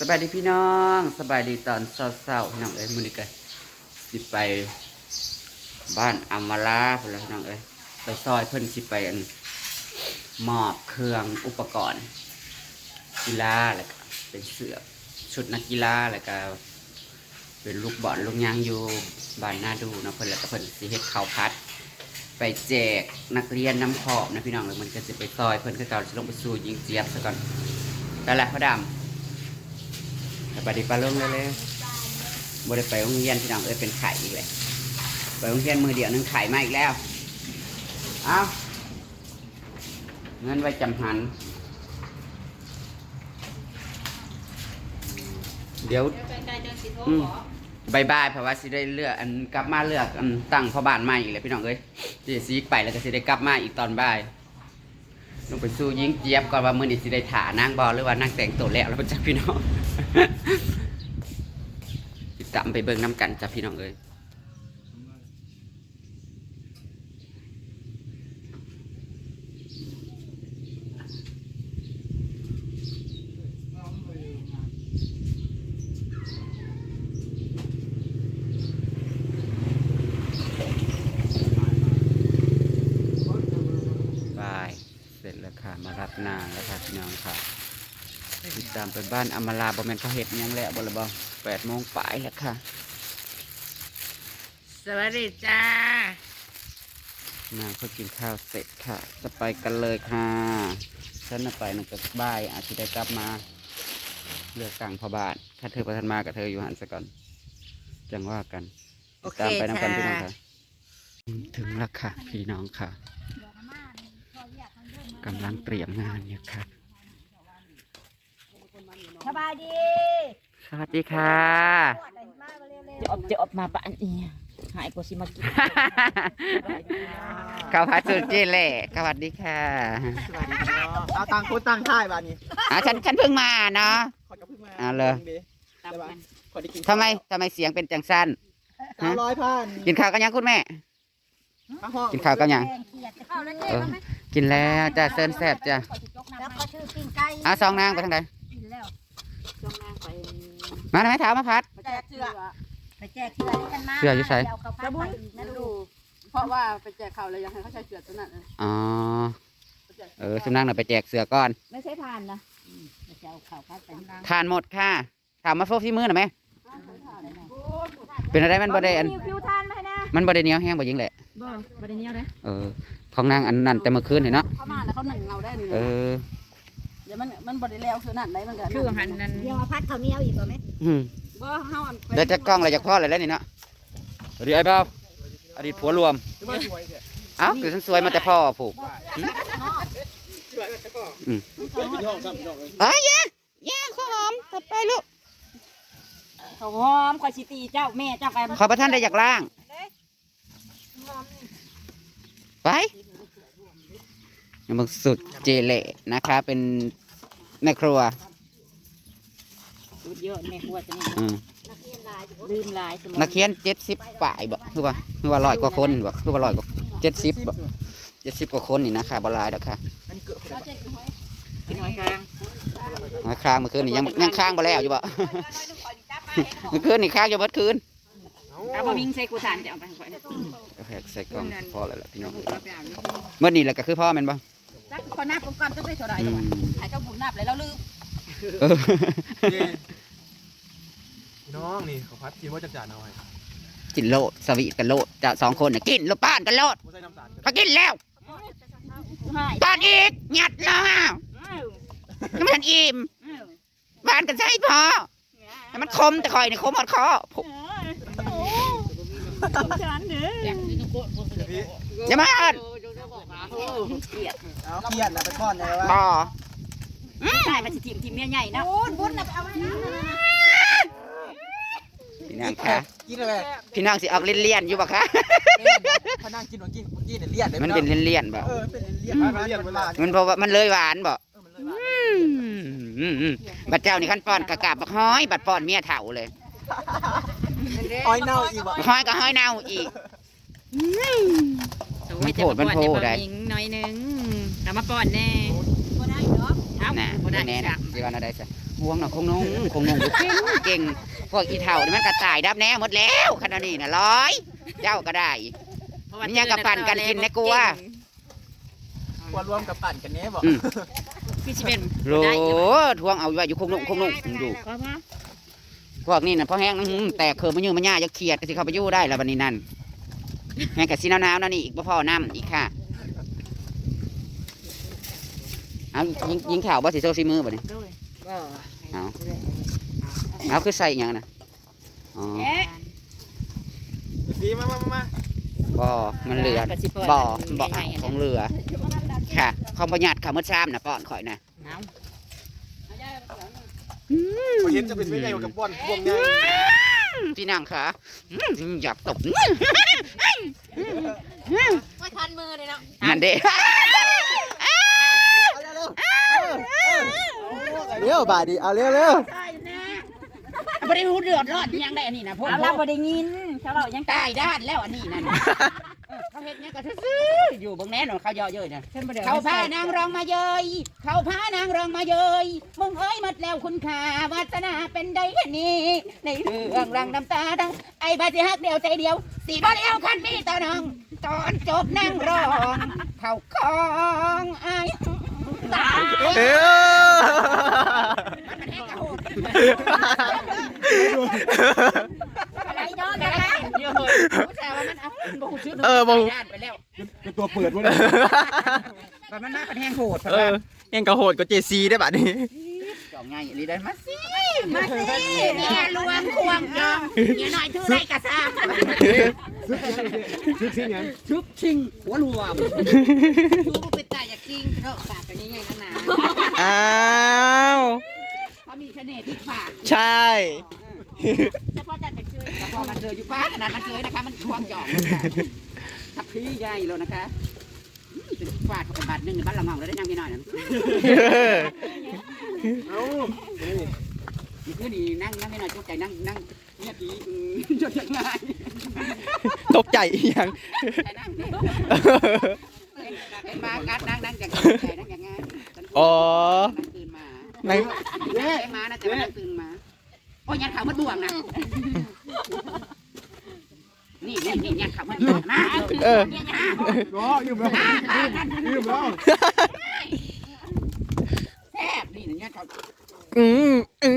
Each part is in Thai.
สบายดีพี่น้องสบายดีตอนเศร้าๆพี่น้องเอ้ยมือนี้ก็สิไปบ้านอามาลาพี่น้องเอ้ยไปซอยเพิ่นสิไปอันมอบเครื่องอุปกรณ์ กีฬาแล้วก็เป็นเสื้อชุดนักกีฬาแล้วก็เป็นลูกบอลลูกยางอยู่บ้านหน้าดูนะเพิ่นแล้วก็เพิ่นสิเฮ็ดข้าวพัด ไปแจกนักเรียนน้ำขอบนะพี่น้องแล้วมันก็จะไปซอยเพิ่นก็เก่าสิลงไปสู่ยิงเจี๊ยบซะก่อน ได้ละพ่อดำสบายดีปลาลงเลยเลยบ่ได้ไปโรงเรียนพี่น้องเอ้ยเป็นไข่อีกเลยไปโรงเรียนมือเดียวนึงไข่มาอีกแล้วเอาเงินไว้จำหัน เดี๋ยวอืมบายบายเพราะว่าสิได้เลือกอันกลับมาเลือกอันตั้งพ่อบ้านใหม่อีกเลยพี่น้องเอ้ยสิได้ซีกไปแล้วก็สิได้กลับมาอีกตอนบ่าย ลงไปสู้ยิงเจี๊ยบก่อนว่ามือนี่สิได้ถานางบอหรือว่านางแต่งตัวแล้วแล้วจ้ะพี่น้องติดตามไปเบิ่งน้ำกันจ้ะพี่น้องเอ้ย บายเสร็จแล้ว ค่ะ มารับนางแล้วค่ะพี่น้องค่ะติดตามไปบ้านอำมาลาบอแมนเขาเห็ดหยังแล้วบ่ละบ่แปดโมงปลายแล้วค่ะ สวัสดีจ้านางเขากินข้าวเสร็จค่ะ จะไปกันเลยค่ะฉันน่ะไปนั่นก็บ่ายอาจจะได้กลับมาเลือกต่างพอบาทถ้าเธอประทันมากับเธออยู่หันซะก่อน จังว่ากันติดตามไปน้ำกันพี่น้องค่ะ ถึงแล้วค่ะ พี่น้องค่ะ กำลังเตรียมงานอยู่ค่ะสบายดีสวัสดีค่ะ จะออกจะออกมาปะอันนี้หายกว่าสิมากินข้าวผัดสุจีเล่สวัสดีค่ะสวัสดีครับเอาตังค์คนตังค์ท่ายบ้านนี้อ่าฉันฉันเพิ่งมาเนาะ ขอจะพึ่งมาเอาเลย ตามมันขอได้กินทำไมทำไมเสียงเป็นจังสั้น สามร้อยพันกินข้าวกันยังคุณแม่ข้าวห้องกินข้าวกันยังเข้าแล้วเออ กินแล้วจ้าเซินแซ่บจ้ะแล้วก็ชื่อปิ้งไก่อะสองนางไปทางใดกินแล้วช่วงนางไปมาทำไมเท้ามาพัด ไปแจกเสื้อไปแจกเสื้อด้วยกันมาเสื้ออยู่ไสเอาเข้าไปนะลูกเพราะว่าไปแจกเขาวเลยอยากให้เขาใช้เสือตัวนั้นเลยอ๋อเออสุนางหน่อยไปแจกเสือก่อนไม่ใช่ทานนะไปเอาเข้าไปนางทานหมดค่ะถามมาโฟกที่มือหน่อยไหมเป็นอะไรมันบ่ได้อันฟิวทานไหมนะมันบ่ได้เหนียวแห้งบ่ยิงแหละบ่บ่ได้เนี้ยเลยเออ ของนางอันนั้นแต่เมื่อคืนเห็นเนาะเขามาแล้วเขาหนึ่งเงาได้หนึ่งเออเดี๋ยวมันมันบริแล้วคือนั่นได้มันก็คือหันนั้นเดี๋ยวมาพัดข้าวเหนียวอีกบ่ไหมอืมบ่เฮาอันเดี๋ยวจะกล้องอะไรจากพ่อเลยแล้วนี่เนาะสวัสดีไอ้เบ้าอดีตผัวรวมที่ว่าสวยเนี่ยเอ้าคือฉันสวยมาแต่พ่อผูกสวยแต่ก็อืมพี่น้องครับพี่น้องเลยเอ้ยแย่แย่ข้าวหอมตัดไปลูกเขาหอมคอยสิตีเจ้าแม่เจ้าไปขอประท่านได้อยากล่าง ไปยังมึงสุดเจเละนะคะ เป็นแม่ครัวดูเยอะแม่ครัวจะนี่อืมลืมลายสมนักเขียนเจ็ดสิบป่ายบ่คือว่าคือว่าร้อยกว่าคนบ่คือว่าร้อยกว่าเจ็ดสิบบ่เจ็ดสิบกว่าคนนี่นะคะบหลายดอกค่ะอันนี้เกิดอะไรกินหอยคางมาค้างเมื่อคืนนี่ยังยังค้างบ่แล้วอยู่บ่เมื่อคืนนี่ค้างอยู่เมื่อคืนเอาบ่มิงใส่กูทานจะเอาไปก่อนก็ แหกใส่กล่องพอแล้วล่ะพี่น้องเอาไปเอาอยู่เมื่อนี้แหละก็คือพ่อแม่นบ่จักคนนับก่อนต้องได้เท่าไหร่อืมหายเจ้าบุญนับเลยแล้วลืมเออน้องนี่เขาพัดกินว่าจัดจานเอาไว้กินโลดสวีทกันโลดจะสองคนน่ะกินโลดป้านกันโลดไม่ใส่น้ำตาลพอกินแล้วให้ป้านอีกหยัดแล้วอ้าวยังไม่ทันอิ่มบ้านกันใช่พอให้มันคมแต่คอยนี่คมหมดคอผมฉันเด้ อพี่อย่ามาอ่านเอาเครียดแล้วไปก้อนเลยว่าบ่ใช่มันสิทีมทีมเมียใหญ่นะบุญบุญน่ะไปเอาไว้นะพี่นางคะกินอะไรพี่นางสิออกเลี่ยนๆอยู่บ่คะเขานั่งกินหัวกินกินเนี่ยเลี่ยนเลยมันเป็นเลี่ยนๆบ่เออเป็นเลี่ยนเลี่ยนเวลามันเพราะว่ามันเลยหวานบ่เออมันเลยว่าอืมอืมบัดเจ้านี่ขั้นป้อนกะกาบบักห้อย บัดป้อนเมียเฒ่าเลย อ้อยเน่าอีกบ่บักห้อยก็ห้อยเน่าอีกมันโผล่มันโผล่ได้หญิงน้อยหนึงแล้วมาป้อนแน่บ่ได้เนาะเอ้าน่ะบ่ได้แน่จ้ะนะสิว่าน่าได้จ้ะห่วงน่ะคงนงคงนงอยู่เก่งเก่งพวกอีเฒ่านี่มันกระต่ายดับแน่หมดแล้วขนาดนี้น่ะร้อยเจ้าก็ได้มันยังกับปั่นกันกินนะกูว่าควรรวมกับปั่นกันเนี้ยบอกอืมพี่สิเป็นโหทวงเอาไว้อยู่คงนงคงนงอยู่ พวกนี้น่ะพอแห้งนั่นแต่เคือมันยืมมันย่าจะเครียดก็สิเข้าไปอยู่ได้แล้วบัดนี้นั่นแห้งกับซีน้าวๆนั่นนี่อีกบ่พอน้ำอีกค่ะเอายิงยิงข่าวบ่สิโซซีมือบ่นี่ก็เอาเอาคือใส่อหยังนะอ๋อดีมามามามาบ่มันเหลือบ่บ่เอาของเหลือค่ะของประหยัดค่ะเมื่อซ้ำนะป้อนข่อยนะ เอา เขาเห็นจะเป็นไม่ไงกับป้อนพวงไงพี่นางค่ะอืมอยากตบไม่ทันมือเลยเนาะนั่นเด้เร็วบาดีเอาเร็วเร็วไม่ได้รู้เดือดร้อนยังได้อันนี้นะพวกเอาเราบ่ได้ยินเขาเรายังตายด้านแล้วอันนี้นั่น เออเขาเห็นเนี่ยก็ซื้อๆอยู่เบางแน่นอนเขาเยอะเย้ยนะฉันบ่ได้เขาพานางรองมาเยยเขาพานางรองมาเยยมึงเอ้ยหมดแล้วคุณค่าวาสนาเป็นได้แค่นี้ ในเรื่องรังน้ำตาดังไอ้บาสิฮักเดียวใจเดียวสีบ่เดียวคันมีตอนอง ตอนจบนางรองเขาคองไอ้ตายเออมันแห้งกระโหดอะไรเนาะกันแล้ว เยอะเลยผู้ชายว่ามันเอาบ่หูชื่อเออบ่หูด้านไปแล้วเป็นตัวเปิดวะเลยแต่มันมาเป็นแห้งโหดเออยังกระโหดกับเจซีได้บัดนี้จ่องไงลีได้มาสิมาสิเนี่ยรวมควงจองเนี่ยหน่อยถือได้กระซ่าชุดที่ยังชุบชิงหัวรวมดูเป็นตาอยากจริงเถอะฝากไปนี่ไงนั่นน่ะอ้าวเขามีเสน่ห์ที่ปาก ใช่เฉพาะจันเป็นเชย แต่พอมันเจออยู่ป้าขนาดมันเจอนะคะ มันควงจองทับพี่ใหญ่แล้วนะคะเป็นฟาดเข้าไปบาทหนึ่งในบ้านเราเมาแล้วได้ยังพี่หน่อยนะนี่คือนี่นั่งนั่งพี่หน่อยจุกใจนั่งนั่งเนี่ยผีจดยังไงตกใจอีหยังแต่นั่งเนี่ยเป็นมาการนั่งนั่งอย่างใจนั่งอย่างไง อ๋อ ตื่นมา ไหน ได้มานะแต่ว่าตื่นมา โอ้ยยันขาวมันบ่วงนะ นี่นี่นี่ยันขาวมันบ่วงนะ เออ รออยู่แล้วอยู่แล้วแซ่บนี่ยันขาวอืมอื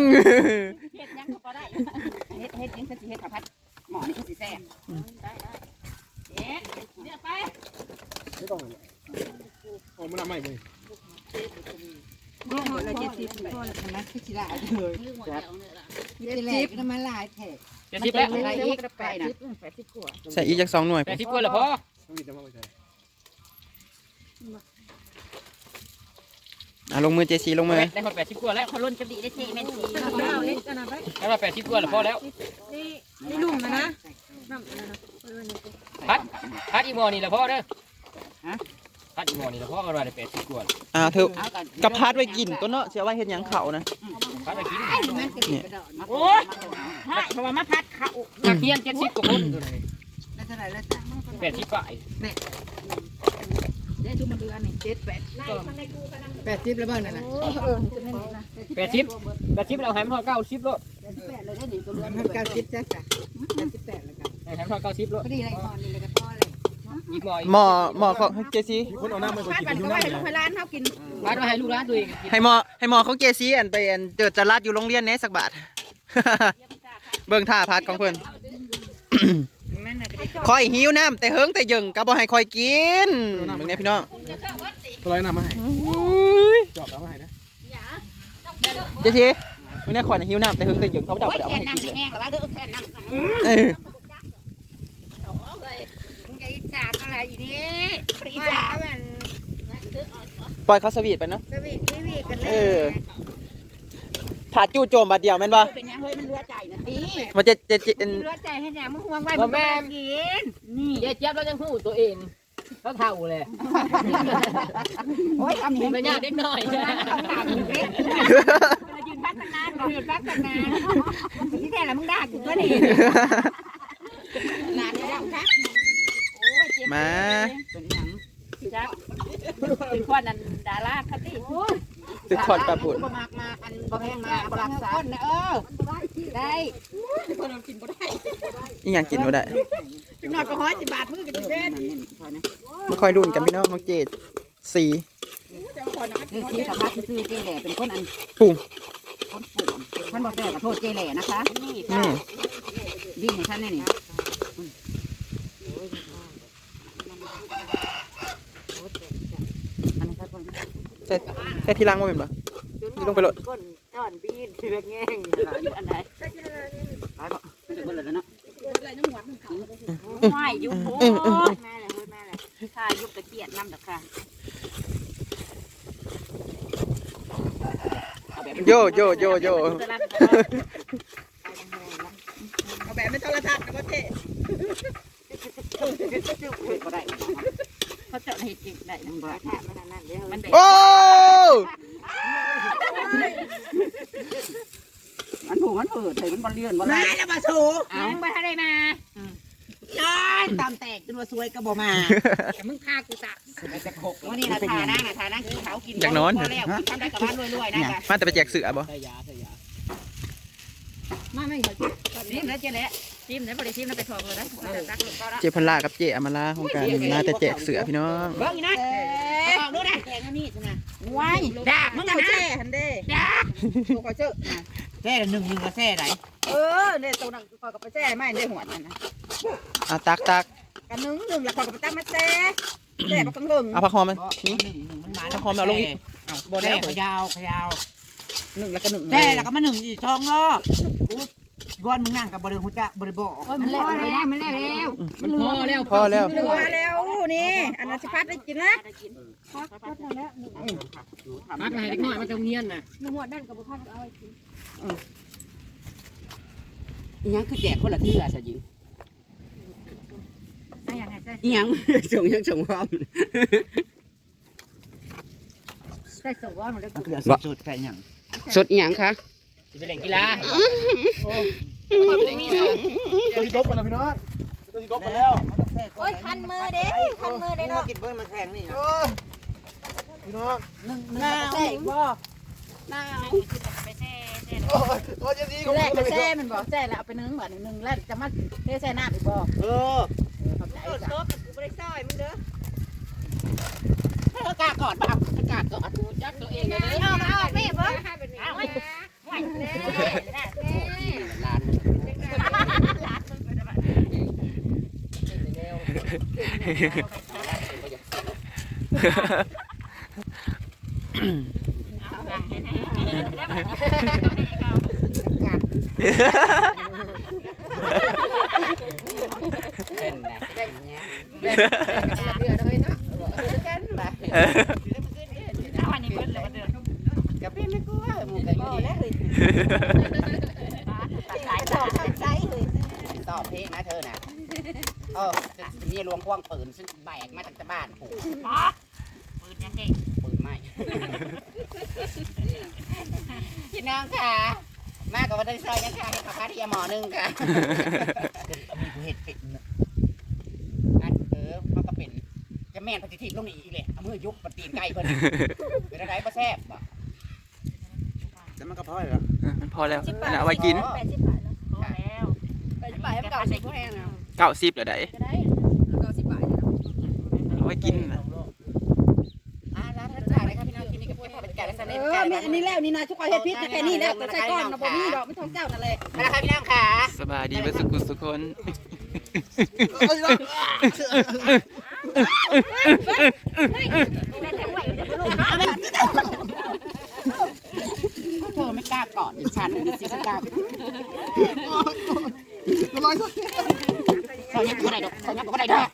มเฮ็ดยังก็พอได้เฮ็ดเฮ็ดยังสิเฮ็ดข้าวผัดหมอนี่คือสิแซ่บได้ได้เฮ็ดเนี่ยไปผมมันทำใหม่เลยเราเจ็ดสิบคนนะคือสิได้เลยเจ็ดสิบน้ำมันหลายแท้เจ็ดสิบแล้วอะไรอีกไปนะใส่อีกจากสองหน่วยแปดสิบกว่าแล้วพ่อ อะลงมือเจซีลงมือได้คนแปดสิบกว่าแล้วเขาล้นกระดีได้สิแม่นสิเอาเล็กกันนะไปได้มาแปดสิบกว่าแล้วพ่อแล้วนี่นี่ลุ่มนะนะน้ำนะพัดพัดอีโมอนี่แหละพ่อเด้อฮะพัดอีโมอนี่แหละพ่อก็ได้แปดสิบกว่าอ่าเธอเอากันกระพัดไว้กินก็เนาะเสียว่าเห็นยังเขานะพัดไปกินมันกระดิ่งกระดอนโอ้ยเพราะว่ามาพัดเขานักเรียนเจ็ดสิบกว่าคนตัวนี้แล้วเท่าไหร่แล้วจ้ะ แปดสิบฝ่ายได้ทุกมันเดือนนี่เจ็ดแปดแปดสิบแล้วบ้างนั่นน่ะแปดสิบแปดสิบเราให้มันพอเก้าสิบโลดแปดเลยได้หนึ่งตัวเรือนเก้าสิบจ้ะจ้ะแปดสิบแปดแล้วกันให้มันพอเก้าสิบโลดพอดีอะไรก่อนนี่เลยก็พอเลยอีกหมอหมอหมอของเจซีพัดปั่นก็ไว้ให้ลูกให้ร้านเขากินพัดมาให้ลูกร้านตัวเองให้หมอให้หมอของเจซีอันไปอันเจอจะรัดอยู่โรงเรียนเนี้สักบาทเบิ่งท่าพัดของเพิ่น คอยหิวน้ำแต่เฮิงแต่ยึงก็บ่ให้คอยกินมึงเนี่ยพี่น้องตัวอะไรนำมาให้อุ้ยจอบแล้วมาให้นะเจ๊ทีมึงเนี่ยคอยน่ะหิวน้ำแต่เฮิงแต่ยึงเขาบ่ได้โอ้ยเอาแค่มาให้นั่งกินเลยแห้งแล้วว่าเด้อแค่นั่งเออมึงจะอิจฉาอะไรอีนี่อิจฉาปล่อยเขาสวีทไปเนาะสวีทวิวีกันเลเอย อถ้าจู่โจมบาดเดียวแม่นบ่เป็นยังเฮ้ยมันเลือใจนะตีมันจะจะจะเลือดใจให้แหนมึงห่วงไว้พ่อแม่กินนี่ยายเจี๊ยบเรายังพูดตัวเองเขาเท่าเลยโอ้ยทำเป็นี้นญาติเด็กน้อยยืนพักกันนานบอกยืนพักกันนานที่แท้แล้วมึงด่ากูตัวนี้นานแล้วค่ะมาเป็นยัง จ้ะเป็นคนนั้นดาราคติตึกถอดปลาปุ่นบ่มากมาอันบ่แพงมาบ่รักษาคนนะเออได้อีหยังกินบ่ได้จังหน่อยก็ห้อยสิบบาทมือก็สิเป็นมาคอยรุ่นกันพี่น้องน้องเจดสีคือที่สภาพซื้อเจแหล่เป็นคนอันปุ่งคนปลูกท่านบอกแต่ขอโทษเจแหล่นะคะนี่วิ่งให้ท่านนี่นี่ ใส่ใส่ที่ล้างมาเป็นปะ นี่ลงไปโหลด ก้นก้อนบีนที่แง่งอยู่อันไหนไปบ่ไม่ใช่เบิ่เลยเนาะไม่ยุบโอ้แม่เลยแม่เลยค่ะยุบตะเกียบน้ำดอกค่ะโยโยโยโยเอาแบบไม่โทรทัศน์นะพ่อเจ๊ก็ได้เขาจะให้จริงได้นะบ่มันนั่นเด้อมัน โอ้ มันผูมันเปิดเลยมันบอลเลื่อนบอลมาไล่แล้วมาโชว์เอาไปทะเลมาจ้ายตามแตกจนว่าสวยก็บ่มาแต่มึงพากูตักวันนี้นะทานั่งนะทานั่งกินเขากินพอแล้วทำได้กับบ้านรวยๆนะจ๊ะมาแต่ไปแจกเสือบ่ใส่ยาใส่ยามาไม่เหรอจิ้มแล้วเจ๊แหละจิ้มแล้วบริจิ้มแล้วไปถอดเลยนะตักลูกก็ได้เจพันลากับเจอมาลาของการมาแต่แจกเสือพี่น้องเบิ้งอีนะออกดูนะแกงนี่สินะว้ายดาบมึงเขานะแช่หันเด้ดาบตัวเขาเจอ แช่หนึ่งหนึ่งก็แช่ไหนเออเนี่ยตัวนั้นคอยกับไปแช่ไม่ได้หัวนั่นนะอะตักตักกันนึงหนึ่งแล้วคอยกับไปตั้งมาแช่แช่มากังหึงเอาผักหอมมัน หนึ่งมันมาถ้าหอมเอาลงอีกบ่ได้ขยาวขยาวหนึ่งแล้วก็หนึ่งแช่แล้วก็มาหนึ่งอีกช่องรอบก้อนมึงนั่งกับบริหุจะบริบอกมันแล้วมันแล้วมันแล้วมันพอแล้ว พอแล้วตัวแล้ว นี่ อันนั้นสิพัดได้กินนะพักอะไรเล็กน้อยมันจะเงียนนะยังคือแจกคนละเทื่อซะยิงยังส่งยังส่งพร้อมใส่สวมันได้สุดแค่ยังสุดยังคะจะไปเล่นกีฬาตัวที่กบกันแล้วพี่น้องตัวที่กบกันแล้ว โอ้ยคันมือเด้คันมือเด้เนาะกินเบิ้งมาแข่งนี่พี่น้องหนึ่งหน้าแช่บ่หน้าโอ้ยโอ้ยจะดีกแรว่ากไปแช่มันบอกแช่แล้วเอาไปนึ่งบ่หนึ่งแล้วจะมาเทใส่น้ำอีกบ่เออเข้าใจจ้ะกูบ่ได้ซอยมึงเด้อให้กากอดบ้างกากอดยักตัวเองเลยเอามาเอาแม่บ่เอาไว้ลาน เล่นนะเล่นเนี้ยเล่นเดือดเลยเนาะกันบ่วันนี้เพิ่นเลยเดือนกับพี่ไม่กลัวหมูกัน บ่ อยู่ แล้วเลย สาย ต ต อกทางซ้ายเลย ตอบเพลงนะเธอน่ะเออนี่รวมพวงปืนซึ่งแบกมาจากบ้านปู่ปืนยังเด็กปืนไม่ พี่น้องค่ะ มากกว่าวันนี้ซอยนะคะให้ขับพาที่หมอหนึ่งค่ะมีผู้เห็ดเป็ดอันเออมันก็เป็นจะแม่นปฏิทินลงนี่อีกเลยเอามือยุบปฏินไก่เพิ่นเป็นอะไรประแซบบ่แล้วมันก็พอแล้วมันพอแล้วนะเอาไว้กิน80บาทเนาะพอแล้ว80บาทมันเก่าสิบ่แพงเนาะเก้าสิบเหรอไดก็ได้90บาทเนาะเอาไว้กินนะ อ่าร้านท่านจ่ายเลยครับพี่น้องกินนี่ก็ เป็นบรรยากาศและสเอนิทอมีอันนี้แล้วนี่นะทุกคนเฮ็ดพิษนะแค่นี้แล้วใส่ก้อนนะบ่มีดอกไม่ท้องเจ้านั่นแหละมาแล้วครับพี่น้องค่ะสบายดีเพื่อสุขุสุขคนเธอไม่กล้ากอดดิฉันดิฉันกล้าร้อยสักเขายังก็ได้ดอกเขายังก็ได้ดอก